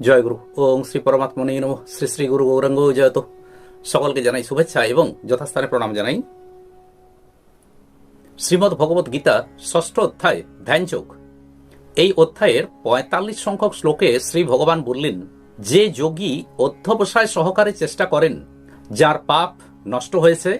জয় গুরু। ওং শ্রী পরমাত্মনে নম। শ্রী শ্রী গুরু গৌরাঙ্গ জয়ত। সকলকে জানাই শুভেচ্ছা এবং যথাস্থানে প্রণাম জানাই। শ্রীমদ ভগবত গীতা ষষ্ঠ অধ্যায় ধ্যানযোগ এই অধ্যায়ের পঁয়তাল্লিশ সংখ্যক শ্লোকে শ্রী ভগবান বললেন, যে যোগী অধ্যবসায় সহকারে চেষ্টা করেন, যার পাপ নষ্ট হয়েছে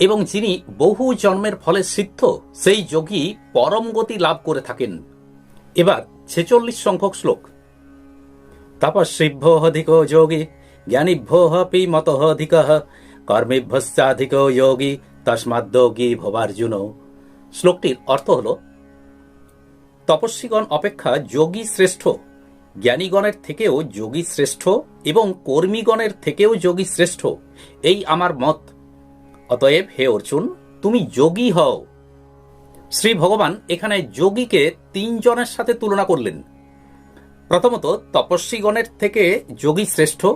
এবং যিনি বহু জন্মের ফলে সিদ্ধ, সেই যোগী পরম গতি লাভ করে থাকেন। এবার ছেচল্লিশ সংখ্যক শ্লোক। তপস্বিভ্যোধিকো যোগী জ্ঞানীভ্যোপি মতোধিক কর্মীভ্যশ্চাধিক যোগী তস্মাদ্যোগী ভবার্জুন শ্লোকটির অর্থ হল, তপস্বীগণ অপেক্ষা যোগী শ্রেষ্ঠ, জ্ঞানীগণের থেকেও যোগী শ্রেষ্ঠ এবং কর্মীগণের থেকেও যোগী শ্রেষ্ঠ, এই আমার মত। অতএব হে অর্জুন, তুমি যোগী হও। শ্রী ভগবান এখানে যোগীকে তিনজনের সাথে তুলনা করলেন। প্রথমত, তপস্বীগণের থেকে যোগী শ্রেষ্ঠ।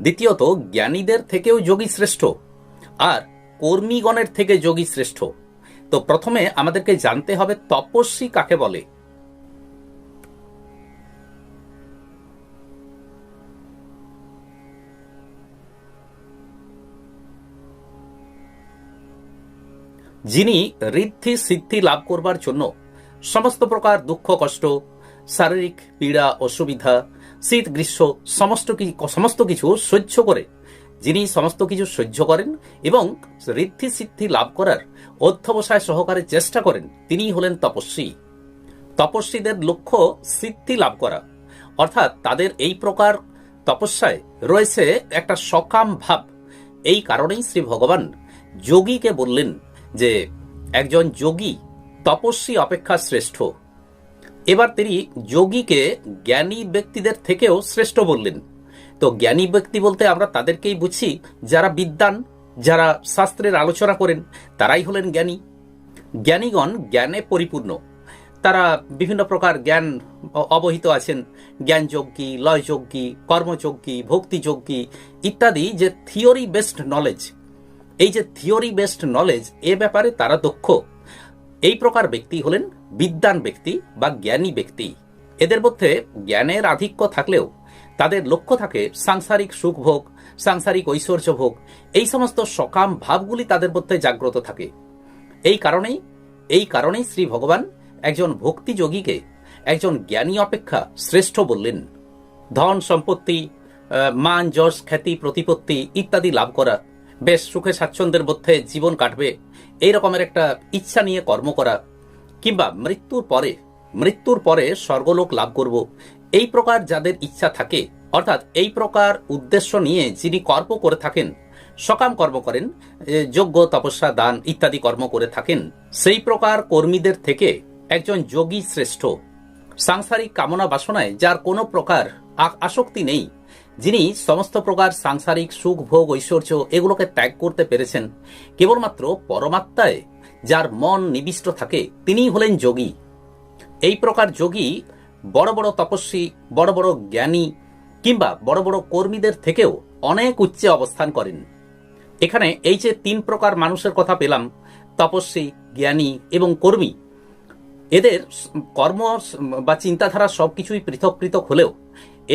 দ্বিতীয়ত, জ্ঞানীদের থেকেও যোগী শ্রেষ্ঠ। আর কর্মীগণের থেকে যোগী শ্রেষ্ঠ। তো প্রথমে আমাদেরকে জানতে হবে তপস্বী কাকে বলে। যিনি ঋদ্ধি সিদ্ধি লাভ করবার জন্য সমস্ত প্রকার দুঃখ কষ্ট শারীরিক পীড়া, অসুবিধা, শীত, গ্রীষ্ম, সমস্ত কি- সমস্ত কিছু সহ্য করে, যিনি সমস্ত কিছু সহ্য করেন এবং ঋদ্ধি সিদ্ধি লাভ করার অধ্যবসায় সহকারে চেষ্টা করেন তিনিই হলেন তপস্বী। তপস্বীদের লক্ষ্য সিদ্ধি লাভ করা। অর্থাৎ তাদের এই প্রকার তপস্যায় রয়েছে একটা সকাম ভাব। এই কারণেই শ্রী ভগবান যোগীকে বললেন যে, একজন যোগী তপস্বী অপেক্ষা শ্রেষ্ঠ। এবার তিনি যোগীকে জ্ঞানী ব্যক্তিদের থেকেও শ্রেষ্ঠ বললেন। তো জ্ঞানী ব্যক্তি বলতে আমরা তাদেরকেই বুঝি যারা বিদ্বান, যারা শাস্ত্রের আলোচনা করেন, তারাই হলেন জ্ঞানী। জ্ঞানীগণ জ্ঞানে পরিপূর্ণ। তারা বিভিন্ন প্রকার জ্ঞান অবহিত আছেন। জ্ঞানযজ্ঞী লয়যজ্ঞী কর্মযজ্ঞী ভক্তিযজ্ঞী ইত্যাদি যে থিওরি বেসড নলেজ। এই যে থিওরি বেসড নলেজ, এ ব্যাপারে তারা দক্ষ। এই প্রকার ব্যক্তি হলেন বিদ্যান ব্যক্তি বা জ্ঞানী ব্যক্তি। এদের মধ্যে জ্ঞানের আধিক্য থাকলেও তাদের লক্ষ্য থাকে সাংসারিক সুখ ভোগ, সাংসারিক ঐশ্বর্য ভোগ, এই সমস্ত সকাম ভাবগুলি তাদের মধ্যে জাগ্রত থাকে। এই কারণেই এই কারণেই শ্রী ভগবান একজন ভক্তিযোগীকে একজন জ্ঞানী অপেক্ষা শ্রেষ্ঠ বললেন। ধন সম্পত্তি মান, যশ, খ্যাতি, প্রতিপত্তি ইত্যাদি লাভ করা বেশ সুখে স্বাচ্ছন্দ্যের মধ্যে জীবন কাটবে। এই রকমের একটা ইচ্ছা নিয়ে কর্ম করা, কিংবা মৃত্যুর পরে মৃত্যুর পরে স্বর্গলোক লাভ করব। এই প্রকার যাদের ইচ্ছা থাকে, অর্থাৎ এই প্রকার উদ্দেশ্য নিয়ে যিনি কর্ম করে থাকেন, সকাম কর্ম করেন যজ্ঞ, তপস্যা, দান ইত্যাদি কর্ম করে থাকেন, সেই প্রকার কর্মীদের থেকে একজন যোগী শ্রেষ্ঠ। সাংসারিক কামনা বাসনায় যার কোনো প্রকার আসক্তি নেই যিনি সমস্ত প্রকার সাংসারিক সুখ, ভোগ, ঐশ্বর্য এগুলোকে ত্যাগ করতে পেরেছেন। কেবলমাত্র পরমাত্মায় যার মন নিবিষ্ট থাকে, তিনিই হলেন যোগী। এই প্রকার যোগী বড় বড় তপস্বী, বড় বড় জ্ঞানী কিংবা বড় বড় কর্মীদের থেকেও অনেক উচ্চে অবস্থান করেন। এখানে এই যে তিন প্রকার মানুষের কথা পেলাম, তপস্বী, জ্ঞানী এবং কর্মী, এদের কর্ম বা চিন্তাধারা সবকিছুই পৃথক পৃথক হলেও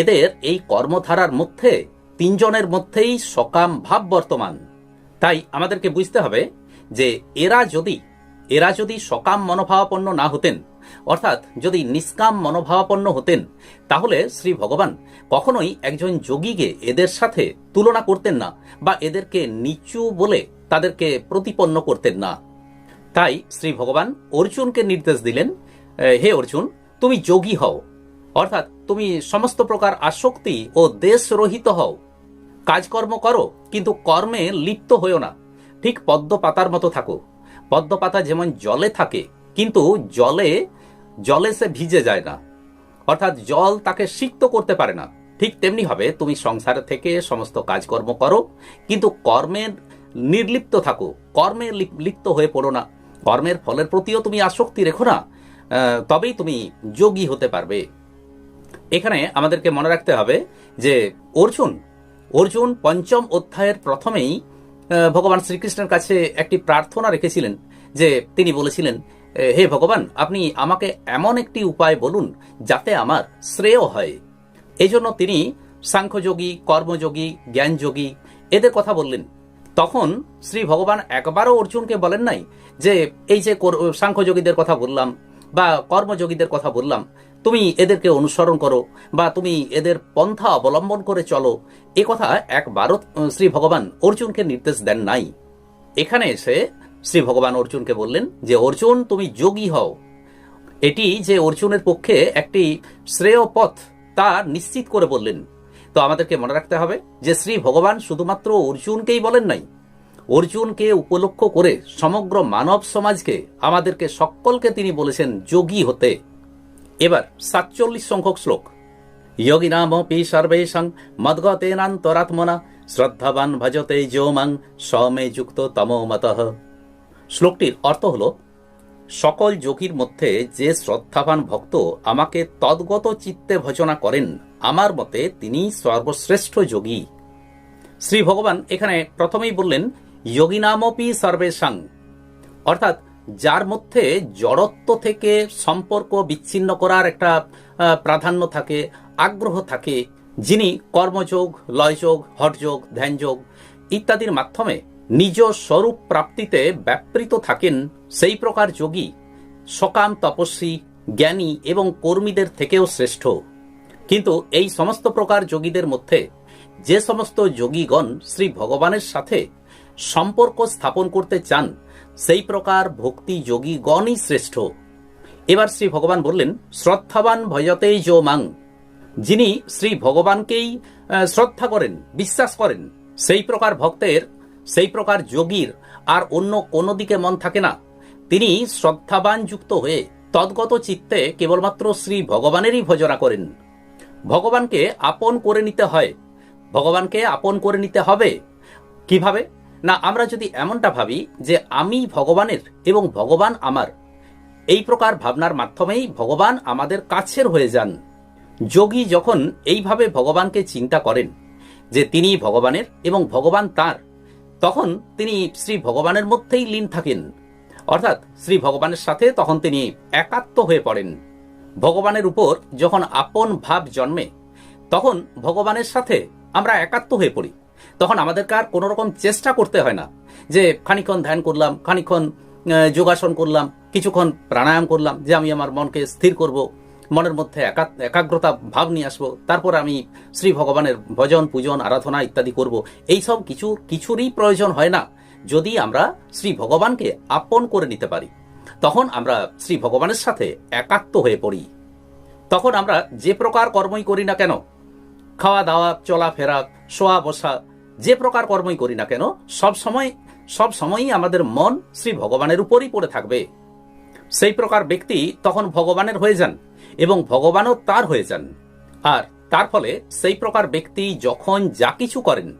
এদের এই কর্মধারার মধ্যে তিনজনের মধ্যেই সকাম ভাব বর্তমান। তাই আমাদেরকে বুঝতে হবে যে এরা যদি এরা যদি সকাম মনোভাবাপন্ন না হতেন, অর্থাৎ যদি নিষ্কাম মনোভাবাপন্ন হতেন, তাহলে শ্রী ভগবান কখনোই একজন যোগীকে এদের সাথে তুলনা করতেন না বা এদেরকে নিচু বলে তাদেরকে প্রতিপন্ন করতেন না। তাই শ্রী ভগবান অর্জুনকে নির্দেশ দিলেন হে অর্জুন, তুমি যোগী হও। অর্থাৎ তুমি সমস্ত প্রকার আসক্তি ও দেশরহিত হও। কাজকর্ম করো, কিন্তু কর্মে লিপ্ত হয়েও না। ঠিক পদ্ম পাতার মতো থাকো। পদ্ম পাতা যেমন জলে থাকে, কিন্তু জলে জলে সে ভিজে যায় না। অর্থাৎ জল তাকে সিক্ত করতে পারে না। ঠিক তেমনি হবে, তুমি সংসার থেকে সমস্ত কাজকর্ম করো, কিন্তু কর্মের নির্লিপ্ত থাকো। কর্মে লিপ- লিপ্ত হয়ে পড়ো না। কর্মের ফলের প্রতিও তুমি আসক্তি রেখো না। তবেই তুমি যোগী হতে পারবে। এখানে আমাদেরকে মনে রাখতে হবে যে অর্জুন অর্জুন পঞ্চম অধ্যায়ের প্রথমেই ভগবান শ্রীকৃষ্ণের কাছে একটি প্রার্থনা রেখেছিলেন যে তিনি বলেছিলেন, হে ভগবান, আপনি আমাকে এমন একটি উপায় বলুন যাতে আমার শ্রেয় হয়। এই জন্য তিনি সাংখ্যযোগী, কর্মযোগী, জ্ঞানযোগী এদের কথা বললেন। তখন শ্রী ভগবান একবারও অর্জুনকে বলেন নাই যে, এই যে সাংখ্যযোগীদের কথা বললাম বা কর্মযোগীদের কথা বললাম তুমি এদেরকে অনুসরণ করো বা তুমি এদের পন্থা অবলম্বন করে চলো। এ কথা একবারও শ্রী ভগবান অর্জুনকে নির্দেশ দেন নাই। এখানে এসে শ্রী ভগবান অর্জুনকে বললেন যে, অর্জুন, তুমি যোগী হও। এটি যে অর্জুনের পক্ষে একটি শ্রেয় পথ, তা নিশ্চিত করে বললেন। তো আমাদেরকে মনে রাখতে হবে যে, শ্রী ভগবান শুধুমাত্র অর্জুনকেই বলেন নাই। অর্জুনকে উপলক্ষ করে সমগ্র মানব সমাজকে আমাদেরকে সকলকে তিনি বলেছেন যোগী হতে। এবার সাতচল্লিশ সংখ্যক শ্লোক। যোগিনামপি সর্বেশং মদ্গতেনান্তরাত্মনা শ্রদ্ধাবান ভজতে যোমাং সমে যুক্ত তমোমতঃ শ্লোকটির অর্থ হল, সকল যোগীর মধ্যে যে শ্রদ্ধাবান ভক্ত আমাকে তদ্গত চিত্তে ভজনা করেন, আমার মতে তিনি সর্বশ্রেষ্ঠ যোগী। শ্রী ভগবান এখানে প্রথমেই বললেন যোগিনামপি সর্বেশাং। অর্থাৎ যার মধ্যে জড়ত্ব থেকে সম্পর্ক বিচ্ছিন্ন করার একটা প্রাধান্য থাকে, আগ্রহ থাকে, যিনি কর্মযোগ, লয়যোগ, হঠযোগ, ধ্যানযোগ ইত্যাদির মাধ্যমে নিজ স্বরূপ প্রাপ্তিতে ব্যাপৃত থাকেন সেই প্রকার যোগী সকাম, তপস্বী, জ্ঞানী এবং কর্মীদের থেকেও শ্রেষ্ঠ। কিন্তু এই সমস্ত প্রকার যোগীদের মধ্যে যে সমস্ত যোগীগণ শ্রী ভগবানের সাথে সম্পর্ক স্থাপন করতে চান সেই প্রকার ভক্তি যোগীগণই শ্রেষ্ঠ। এবার শ্রী ভগবান বললেন, শ্রদ্ধাবান ভয়তেই যো মাং যিনি শ্রী ভগবানকেই শ্রদ্ধা করেন, বিশ্বাস করেন, সেই প্রকার ভক্তের, সেই প্রকার যোগীর আর অন্য কোনো দিকে মন থাকে না। তিনি শ্রদ্ধাবান যুক্ত হয়ে তদ্গত চিত্তে কেবলমাত্র শ্রী ভগবানেরই ভজনা করেন। ভগবানকে আপন করে নিতে হয়। ভগবানকে আপন করে নিতে হবে। কীভাবে? না, আমরা যদি এমনটা ভাবি যে আমি ভগবানের এবং ভগবান আমার, এই প্রকার ভাবনার মাধ্যমেই ভগবান আমাদের কাছের হয়ে যান। যোগী যখন এইভাবে ভগবানকে চিন্তা করেন যে তিনি ভগবানের এবং ভগবান তার, তখন তিনি শ্রী ভগবানের মধ্যেই লীন থাকেন। অর্থাৎ শ্রী ভগবানের সাথে তখন তিনি একাত্ম হয়ে পড়েন। ভগবানের উপর যখন আপন ভাব জন্মে, তখন ভগবানের সাথে আমরা একাত্ম হয়ে পড়ি। তখন আমাদেরকে আর কোনো রকম চেষ্টা করতে হয় না। যে খানিক্ষণ ধ্যান করলাম, খানিক্ষণ যোগাসন করলাম, কিছুক্ষণ প্রাণায়াম করলাম, যে আমি আমার মনকে স্থির করব, মনের মধ্যে একা- একাগ্রতা ভাব নিয়ে আসব, তারপর আমি শ্রী ভগবানের ভজন, পূজন, আরাধনা ইত্যাদি করব। এইসব কিছু, কিছুরই প্রয়োজন হয় না, যদি আমরা শ্রী ভগবানকে আপন করে নিতে পারি। তখন আমরা শ্রী ভগবানের সাথে একাত্ম হয়ে পড়ি। তখন আমরা যে প্রকার কর্মই করি না কেন খাওয়া দাওয়া চলাফেরা শোয়া বসা যে প্রকার কর্মই করি না কেন, সব সময়, সব সময়ই আমাদের মন শ্রী ভগবানের উপরই পড়ে থাকবে। সেই প্রকার ব্যক্তি তখন ভগবানের হয়ে যান এবং ভগবানও তার হয়ে যান। আর তার ফলে সেই প্রকার ব্যক্তি যখন যা কিছু করেন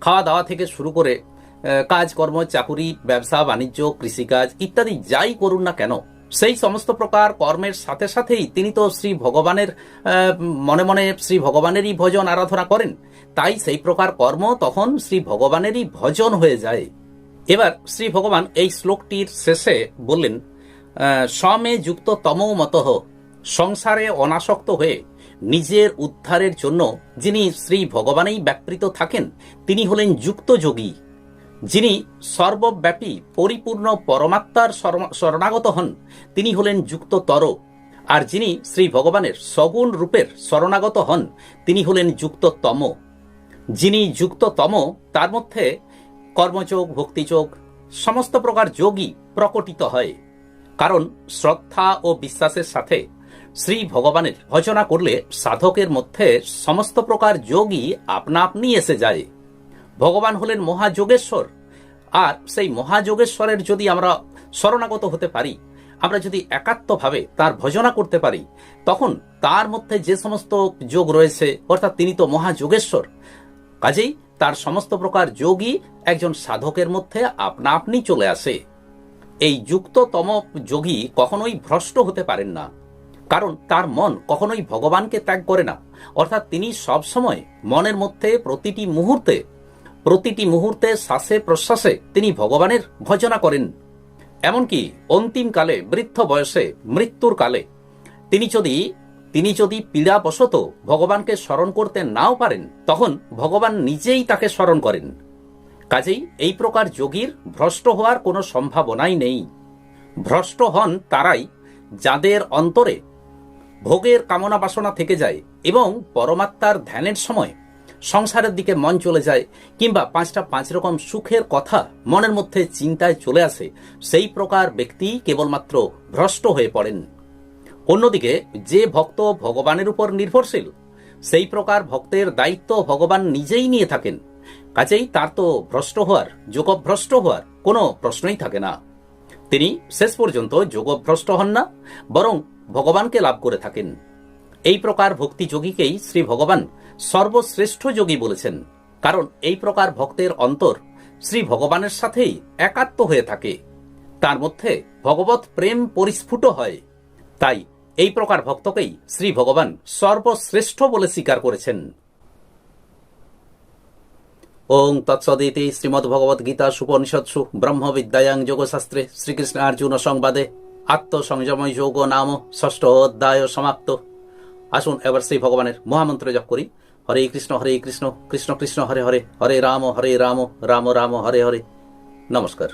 খাওয়া দাওয়া থেকে শুরু করে কাজকর্ম, চাকুরি, ব্যবসা, বাণিজ্য, কৃষিকাজ ইত্যাদি যাই করুন না কেন সেই সমস্ত প্রকার কর্মের সাথে সাথেই তিনি তো শ্রী ভগবানের মনে মনে শ্রী ভগবানেরই ভজন আরাধনা করেন। তাই সেই প্রকার কর্ম তখন শ্রী ভগবানেরই ভজন হয়ে যায়। এবার শ্রী ভগবান এই শ্লোকটির শেষে বললেন সমে যুক্ত তমো মতঃ সংসারে অনাসক্ত হয়ে নিজের উদ্ধারের জন্য যিনি শ্রী ভগবানেই ব্যাপৃত থাকেন, তিনি হলেন যুক্ত যোগী। যিনি সর্বব্যাপী, পরিপূর্ণ পরমাত্মার শরণাগত হন, তিনি হলেন যুক্ততর। আর যিনি শ্রী ভগবানের সগুণ রূপের শরণাগত হন, তিনি হলেন যুক্ততম। যিনি যুক্ততম, তার মধ্যে কর্মযোগ, ভক্তিযোগ, সমস্ত প্রকার যোগই প্রকটিত হয়। কারণ শ্রদ্ধা ও বিশ্বাসের সাথে শ্রী ভগবানের ভজনা করলে সাধকের মধ্যে সমস্ত প্রকার যোগই আপনা আপনি এসে যায়। ভগবান হলেন মহাযোগেশ্বর। আর সেই মহাযোগেশ্বরের যদি আমরা শরণাগত হতে পারি, আমরা যদি একাত্মভাবে তার ভজনা করতে পারি, তখন তার মধ্যে যে সমস্ত যোগ রয়েছে, অর্থাৎ তিনি তো মহাযোগেশ্বর, কাজেই তার সমস্ত প্রকার যোগই একজন সাধকের মধ্যে আপনা আপনি চলে আসে। এই যুক্ততম যোগী কখনোই ভ্রষ্ট হতে পারেন না, কারণ তার মন কখনোই ভগবানকে ত্যাগ করে না। অর্থাৎ তিনি সবসময় মনের মধ্যে প্রতিটি মুহূর্তে প্রতিটি মুহূর্তে শ্বাসে প্রশ্বাসে তিনি ভগবানের ভজনা করেন। এমনকি অন্তিমকালে বৃদ্ধ বয়সে, মৃত্যুর কালে, তিনি যদি তিনি যদি পীড়াবশত ভগবানকে স্মরণ করতে নাও পারেন, তখন ভগবান নিজেই তাকে স্মরণ করেন। কাজেই এই প্রকার যোগীর ভ্রষ্ট হওয়ার কোনো সম্ভাবনাই নেই। ভ্রষ্ট হন তারাই যাদের অন্তরে ভোগের কামনা বাসনা থেকে যায় এবং পরমাত্মার ধ্যানের সময় সংসারের দিকে মন চলে যায় কিংবা পাঁচটা পাঁচ রকম সুখের কথা মনের মধ্যে চিন্তায় চলে আসে, সেই প্রকার ব্যক্তি কেবলমাত্র ভ্রষ্ট হয়ে পড়েন। অন্যদিকে, যে ভক্ত ভগবানের উপর নির্ভরশীল, সেই প্রকার ভক্তের দায়িত্ব ভগবান নিজেই নিয়ে থাকেন। কাজেই তার তো ভ্রষ্ট হওয়ার, যোগভ্রষ্ট হওয়ার কোনো প্রশ্নই থাকে না। তিনি শেষ পর্যন্ত যোগভ্রষ্ট হন না, বরং ভগবানকে লাভ করে থাকেন। এই প্রকার ভক্তি যোগীকেই শ্রী ভগবান সর্বশ্রেষ্ঠ যোগী বলেছেন। কারণ এই প্রকার ভক্তের অন্তর শ্রী ভগবানের সাথেই একাত্ম হয়ে থাকে। তার মধ্যে ভগবত প্রেম পরিস্ফুট হয়। তাই এই প্রকার ভক্তকেই শ্রী ভগবান সর্বশ্রেষ্ঠ বলে স্বীকার করেছেন। ওং তৎসদিতি শ্রীমদ্ ভগবদ গীতা সুপনিষৎসু ব্রহ্ম বিদ্যায়াং যোগশাস্ত্রে শ্রীকৃষ্ণ অর্জুন সংবাদে আত্মসংযময় যোগ নাম ষষ্ঠ অধ্যায় সমাপ্ত। আসুন এবার সেই ভগবানের মহামন্ত্র জপ করি। হরে কৃষ্ণ হরে কৃষ্ণ কৃষ্ণ কৃষ্ণ, হরে হরে হরে রাম হরে রাম রাম রাম, হরে হরে। নমস্কার।